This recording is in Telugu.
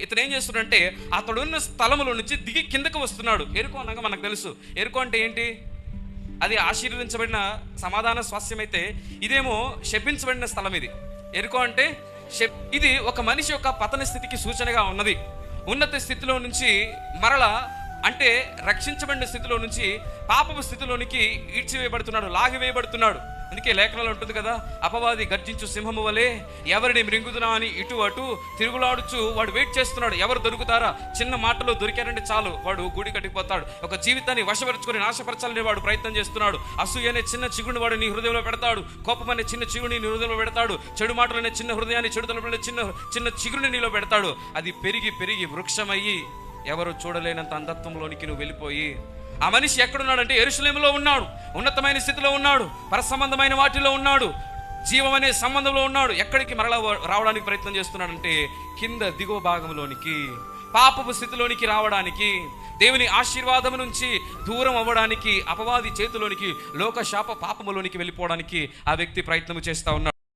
ఇతను ఏం చేస్తున్నాడంటే అతడున్న స్థలములో నుంచి దిగి కిందకు వస్తున్నాడు. ఎరుకో అనగా మనకు తెలుసు. ఎరుకో అంటే ఏంటి? అది ఆశీర్వదించబడిన సమాధాన స్వాస్థ్యం అయితే ఇదేమో శపించబడిన స్థలం ఇది. ఎరుకో అంటే ఇది ఒక మనిషి యొక్క పతన స్థితికి సూచనగా ఉన్నది. ఉన్నత స్థితిలో నుంచి మరల అంటే రక్షించబడిన స్థితిలో నుంచి పాపపు స్థితిలోనికి ఈడ్చివేయబడుతున్నాడు లాగివేయబడుతున్నాడు. అందుకే లేఖనాలు ఉంటుంది కదా అపవాది గర్జించు సింహము వలె ఎవరిని మృంగుదునా అని ఇటు అటు తిరుగులాడుచు వాడు వెయిట్ చేస్తున్నాడు. ఎవరు దొరుకుతారా? చిన్న మాటలో దొరికారంటే చాలు. వాడు గుడి కట్టిపోతాడు. ఒక జీవితాన్ని వశపరచుకొని నాశపరచాలని వాడు ప్రయత్నం చేస్తున్నాడు. అసూయ అనే చిన్న చిగుడిని వాడు నీ హృదయంలో పెడతాడు. కోపం అనే చిన్న చిగుడిని నీ హృదయంలో పెడతాడు. చెడు మాటలనే చిన్న హృదయాన్ని చెడు తలపడే చిన్న చిన్న చిగుడిని నీలో పెడతాడు. అది పెరిగి పెరిగి వృక్షమయ్యి ఎవరు చూడలేనంత అంధత్వంలోనికి నువ్వు వెళ్ళిపోయి ఆ మనిషి ఎక్కడున్నాడంటే ఎరుసలేములో ఉన్నాడు. ఉన్నతమైన స్థితిలో ఉన్నాడు. పరసంబంధమైన వాటిలో ఉన్నాడు. జీవం అనే సంబంధంలో ఉన్నాడు. ఎక్కడికి మరలా రావడానికి ప్రయత్నం చేస్తున్నాడంటే కింద దిగువ భాగంలోనికి పాపపు స్థితిలోనికి రావడానికి దేవుని ఆశీర్వాదం నుంచి దూరం అవ్వడానికి అపవాది చేతిలోనికి లోక శాప పాపములోనికి వెళ్ళిపోవడానికి ఆ వ్యక్తి ప్రయత్నం చేస్తా ఉన్నాడు.